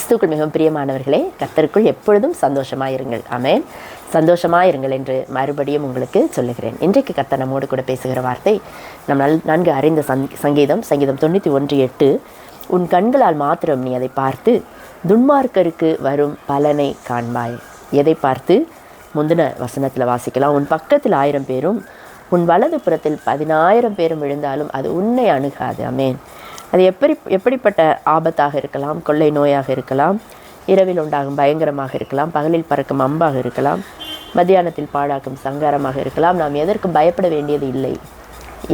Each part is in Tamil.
கிறிஸ்துக்குள் மிகவும் பிரியமானவர்களே கத்தருக்குள் எப்பொழுதும் சந்தோஷமாயிருங்கள். அமேன் சந்தோஷமாயிருங்கள் என்று மறுபடியும் உங்களுக்கு சொல்லுகிறேன். இன்றைக்கு கத்த நம்மோடு கூட பேசுகிற வார்த்தை நம் நல் நன்கு அறிந்த சங் சங்கீதம் சங்கீதம் தொண்ணூற்றி ஒன்று எட்டு. உன் கண்களால் மாத்திரம் நீ அதை பார்த்து துன்மார்க்கருக்கு வரும் பலனை காண்பாய். எதை பார்த்து? முந்தின வசனத்தில் வாசிக்கலாம். உன் பக்கத்தில் ஆயிரம் பேரும் உன் வலது புறத்தில் பதினாயிரம் பேரும் விழுந்தாலும் அது உன்னை அணுகாது. அமேன் அது எப்படி எப்படிப்பட்ட ஆபத்தாக இருக்கலாம் கொள்ளை நோயாக இருக்கலாம் இரவில் உண்டாகும் பயங்கரமாக இருக்கலாம் பகலில் பறக்கும் அம்பாக இருக்கலாம் மத்தியானத்தில் பாழாக்கும் சங்காரமாக இருக்கலாம் நாம் எதற்கும் பயப்பட வேண்டியது இல்லை.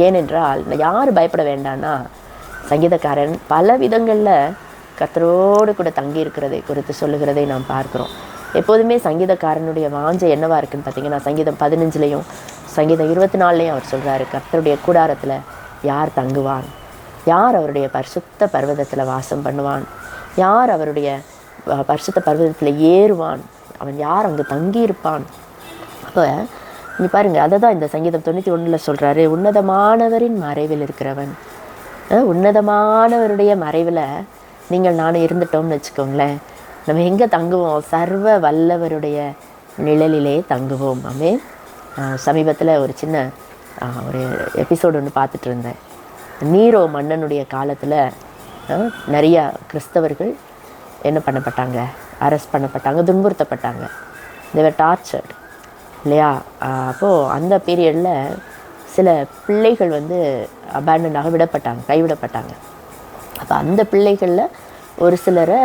ஏனென்றால் யார் பயப்பட வேண்டான்னா சங்கீதக்காரன் பல விதங்களில் கத்தரோடு கூட தங்கி இருக்கிறதை குறித்து சொல்லுகிறதை நாம் பார்க்குறோம். எப்போதுமே சங்கீதக்காரனுடைய வாஞ்சை என்னவாக இருக்குன்னு பார்த்தீங்கன்னா சங்கீதம் பதினஞ்சுலையும் சங்கீதம் இருபத்தி நாலுலேயும் அவர் சொல்கிறாரு கர்த்தருடைய கூடாரத்தில் யார் தங்குவான் யார் அவருடைய பரிசுத்த பர்வதத்தில் வாசம் பண்ணுவான்? யார் அவருடைய பரிசுத்த பர்வதத்தில் ஏறுவான்? அவன் யார் அங்கு தங்கியிருப்பான்? அப்போ நீ பாருங்கள் அதை தான் இந்த சங்கீதம் தொண்ணூற்றி ஒன்றில் சொல்கிறாரு உன்னதமானவரின் மறைவில் இருக்கிறவன். உன்னதமானவருடைய மறைவில் நீங்கள் நானும் இருந்துட்டோம்னு வச்சுக்கோங்களேன். நம்ம எங்கே தங்குவோம்? சர்வ வல்லவருடைய நிழலிலே தங்குவோம். அமே சமீபத்தில் ஒரு சின்ன ஒரு எபிசோடு ஒன்று பார்த்துட்டு இருந்தேன். நீரோ மன்னனுடைய காலத்தில் நிறையா கிறிஸ்தவர்கள் என்ன பண்ணப்பட்டாங்க? அரெஸ்ட் பண்ணப்பட்டாங்க துன்புறுத்தப்பட்டாங்க. தேவர் டார்ச்சர்ட் இல்லையா? அப்போது அந்த பீரியடில் சில பிள்ளைகள் வந்து அபேண்டனாக விடப்பட்டாங்க கைவிடப்பட்டாங்க. அப்போ அந்த பிள்ளைகளில் ஒரு சிலரை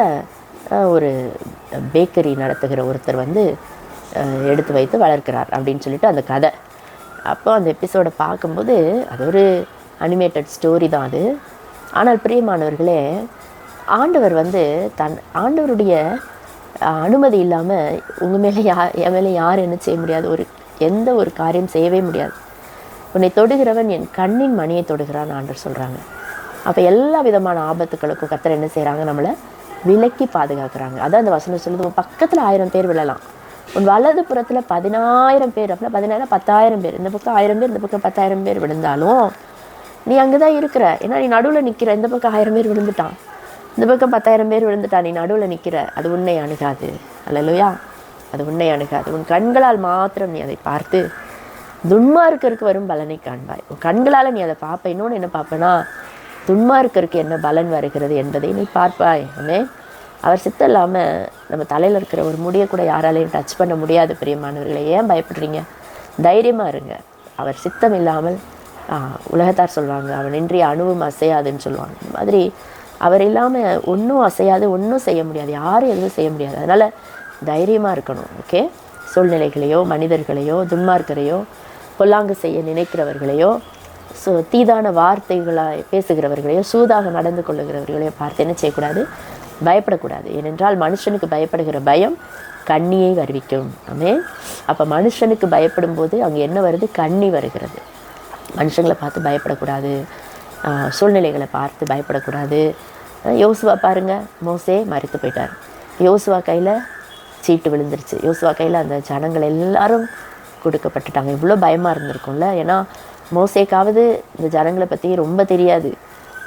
ஒரு பேக்கரி நடத்துகிற ஒருத்தர் வந்து எடுத்து வைத்து வளர்க்கிறார் அப்படின்னு சொல்லிட்டு அந்த கதை. அப்போ அந்த எபிசோடை பார்க்கும்போது அது ஒரு அனிமேட்டட் ஸ்டோரி தான் அது. ஆனால் பிரியமானவர்களே ஆண்டவர் வந்து தன் ஆண்டவருடைய அனுமதி இல்லாமல் உங்கள் மேலே யா என் மேலே யார் என்ன செய்ய முடியாது? ஒரு எந்த ஒரு காரியம் செய்யவே முடியாது. உன்னை தொடுகிறவன் என் கண்ணின் மணியை தொடுகிறான் ஆண்டர் சொல்கிறாங்க அப்போ எல்லா விதமான ஆபத்துக்களுக்கும் கத்தர் என்ன செய்கிறாங்க நம்மளை விலக்கி பாதுகாக்கிறாங்க. அதான் அந்த வசனம் சொல்லுது. உன் பக்கத்தில் ஆயிரம் பேர் விழலாம். உன் வலது புறத்தில் பதினாயிரம் பேர் அப்படின்னா பதினாயிரம் பத்தாயிரம் பேர். இந்த பக்கம் ஆயிரம் பேர் இந்த பக்கம் பத்தாயிரம் பேர் விழுந்தாலும் நீ அங்கே தான் இருக்கிற. ஏன்னா நீ நடுவில் நிற்கிற இந்த பக்கம் ஆயிரம் பேர் விழுந்துட்டான். இந்த பக்கம் பத்தாயிரம் பேர் விழுந்துட்டான் நீ நடுவில் நிற்கிற அது உன்னை அணுகாது. அல்லையா அது உன்னை அணுகாது. உன் கண்களால் மாத்திரம் நீ அதை பார்த்து துன்மார்க்கருக்கு வரும் பலனை காண்பாய். உன் கண்களால் நீ அதை பார்ப்ப. இன்னொன்று என்ன பார்ப்பேன்னா துன்மார்க்கருக்கு என்ன பலன் வருகிறது என்பதை நீ பார்ப்பாய். அமே அவர் சித்தம் இல்லாமல் நம்ம தலையில் இருக்கிற ஒரு முடியை கூட யாராலையும் டச் பண்ண முடியாது பிரியமானவர்களை. ஏன் பயப்படுறீங்க? தைரியமாக இருங்க. அவர் சித்தம் இல்லாமல் உலகத்தார் சொல்லுவாங்க அவன் இன்றி அணுவும் அசையாதுன்னு சொல்லுவாங்க இந்த மாதிரி அவர் இல்லாமல் ஒன்றும் அசையாது ஒன்றும் செய்ய முடியாது யாரும் எதுவும் செய்ய முடியாது. அதனால் தைரியமாக இருக்கணும் ஓகே? சூழ்நிலைகளையோ மனிதர்களையோ துன்மார்க்கரையோ பொல்லாங்கு செய்ய நினைக்கிறவர்களையோ ஸோ தீதான வார்த்தைகளாக பேசுகிறவர்களையோ சூதாக நடந்து கொள்ளுகிறவர்களையோ பார்த்து என்ன செய்யக்கூடாது? பயப்படக்கூடாது. ஏனென்றால் மனுஷனுக்கு பயப்படுகிற பயம் கண்ணியை வருவிக்கும் ஆமே அப்போ மனுஷனுக்கு பயப்படும் போது அங்கே என்ன வருது? கண்ணி வருகிறது. மனுஷங்களை பார்த்து பயப்படக்கூடாது. சூழ்நிலைகளை பார்த்து பயப்படக்கூடாது. யோசுவா பாருங்கள் மோசே மறித்து போயிட்டார். யோசுவா கையில் சீட்டு விழுந்துருச்சு. யோசுவா கையில் அந்த ஜனங்கள் எல்லாரும் கொடுக்கப்பட்டுட்டாங்க. இவ்வளோ பயமாக இருந்திருக்கும்ல. ஏன்னா மோசேக்காவது இந்த ஜனங்களை பற்றி ரொம்ப தெரியாது.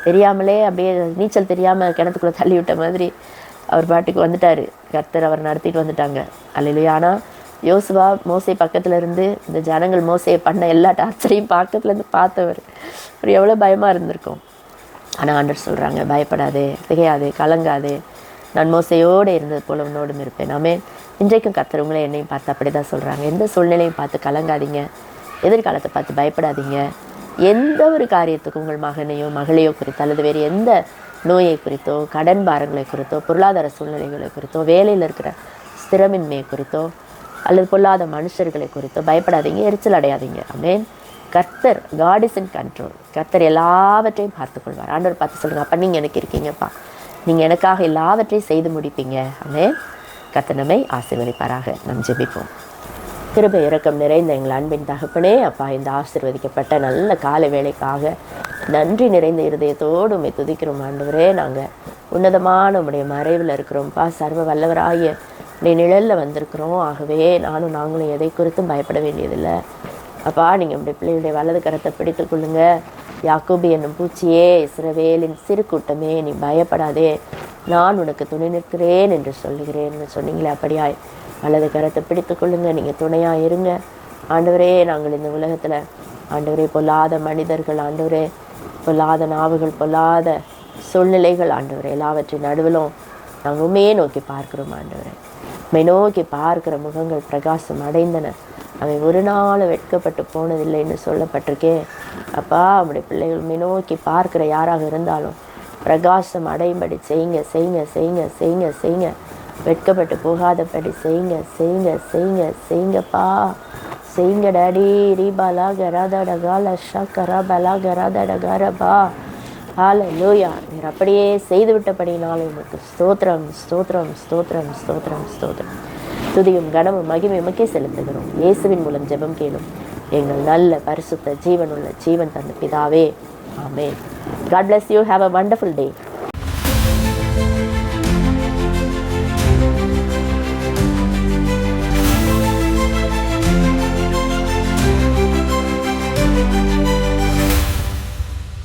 தெரியாமலே அப்படியே நீச்சல் தெரியாமல் கிணத்துக்குள்ளே தள்ளி விட்ட மாதிரி அவர் பாட்டுக்கு வந்துட்டார். கர்த்தர் அவர் நடத்திட்டு வந்துட்டாங்க. அல்லையா ஆனால் யோசுவா மோசை பக்கத்தில் இருந்து இந்த ஜனங்கள் மோசையை பண்ண எல்லா டார்ச்சரையும் பக்கத்துலேருந்து பார்த்தவர். ஒரு எவ்வளோ பயமாக இருந்திருக்கும். ஆனால் ஆண்டர் சொல்கிறாங்க பயப்படாதே திகையாதே கலங்காதே. நான் மோசையோடு இருந்தது போல உன்னோடும் இருப்பேன். நாமே இன்றைக்கும் கத்துறவங்களே என்னையும் பார்த்து அப்படி தான் சொல்கிறாங்க எந்த சூழ்நிலையும் பார்த்து கலங்காதீங்க. எதிர்காலத்தை பார்த்து பயப்படாதீங்க. எந்த ஒரு காரியத்துக்கும் உங்கள் மகனையோ மகளையோ குறித்து அல்லது வேறு எந்த நோயை குறித்தோ கடன் பாரங்களை குறித்தோ பொருளாதார சூழ்நிலைகளை குறித்தோ வேலையில் இருக்கிற ஸ்திரமின்மையை குறித்தோ அல்லது பொல்லாத மனுஷர்களை குறித்து பயப்படாதீங்க எரிச்சல் அடையாதீங்க. அப்படின்னு கர்த்தர் காட் இஸ் இன் கண்ட்ரோல் கர்த்தர் எல்லாவற்றையும் பார்த்துக்கொள்வார். ஆண்டவர் பார்த்து சொல்லுங்க அப்போ நீங்கள் எனக்கு இருக்கீங்கப்பா. நீங்கள் எனக்காக எல்லாவற்றையும் செய்து முடிப்பீங்க. அப்படின்னு கர்த்தர் நம்மை ஆசீர்வதிப்பாராக. நம் ஜெபிப்போம். கிருபை இறக்கம் நிறைந்த எங்கள் அன்பின் தகப்பனே அப்பா இந்த ஆசீர்வதிக்கப்பட்ட நல்ல கால வேலைக்காக நன்றி நிறைந்த இருதயத்தோடு உண்மை துதிக்கிறோம் ஆண்டவரே. நாங்கள் உன்னதமான உடைய மறைவில் இருக்கிறோம்ப்பா. சர்வ வல்லவராகிய நீ நிழலில் வந்திருக்கிறோம். ஆகவே நானும் நாங்களும் எதை குறித்தும் பயப்பட வேண்டியதில்லை. அப்பா நீங்கள் உடைய பிள்ளைகளுடைய வலது கரத்தை பிடித்துக் கொள்ளுங்க. யாக்கோபி என்னும் பூச்சியே இஸ்ரவேலின் சிறு கூட்டமே நீ பயப்படாதே. நான் உனக்கு துணை நிற்கிறேன் என்று சொல்லுகிறேன் சொன்னீங்களே அப்படியாய். வலது கரத்தை பிடித்துக் கொள்ளுங்க நீங்கள் துணையாக இருங்க. ஆண்டவரே நாங்கள் இந்த உலகத்தில் ஆண்டவரே பொல்லாத மனிதர்கள் ஆண்டவரே பொல்லாத நாவுகள் பொல்லாத சூழ்நிலைகள் ஆண்டவரே எல்லாவற்றின் நடுவிலும் நாங்கள் உண்மையே நோக்கி பார்க்கிறோம் ஆண்டவரே. மெனோக்கி நோக்கி பார்க்கிற முகங்கள் பிரகாசம் அடைந்தன. அவை ஒரு நாள் வெட்கப்பட்டு போனதில்லைன்னு சொல்லப்பட்டிருக்கே. அப்பா அப்படி பிள்ளைகள் மெனோக்கி நோக்கி பார்க்கிற யாராக இருந்தாலும் பிரகாசம் அடையும்படி செய்யுங்க செய்யுங்க செய்யுங்க செய்யுங்க செய்யுங்க வெட்கப்பட்டு போகாதபடி செய்யுங்க செய்யுங்க செய்யுங்க செய்யுங்கப்பா செய்யுங்க டாடி. ரீபாலா பாலா கராதட கால ஷக்கரா பலா கராதட கரபா ஹால லூயா நீர் அப்படியே செய்துவிட்டபடினாலும் உமக்கு ஸ்தோத்திரம் ஸ்தோத்திரம் ஸ்தோத்திரம் ஸ்தோத்திரம் ஸ்தோத்திரம். துதியும் கனமும் மகிமையுமக்கே செலுத்துகிறோம். இயேசுவின் மூலம் ஜெபம் கேளும். எங்கள் நல்ல பரிசுத்த ஜீவனுள்ள ஜீவன் தந்த பிதாவே. ஆமே God bless you have a wonderful day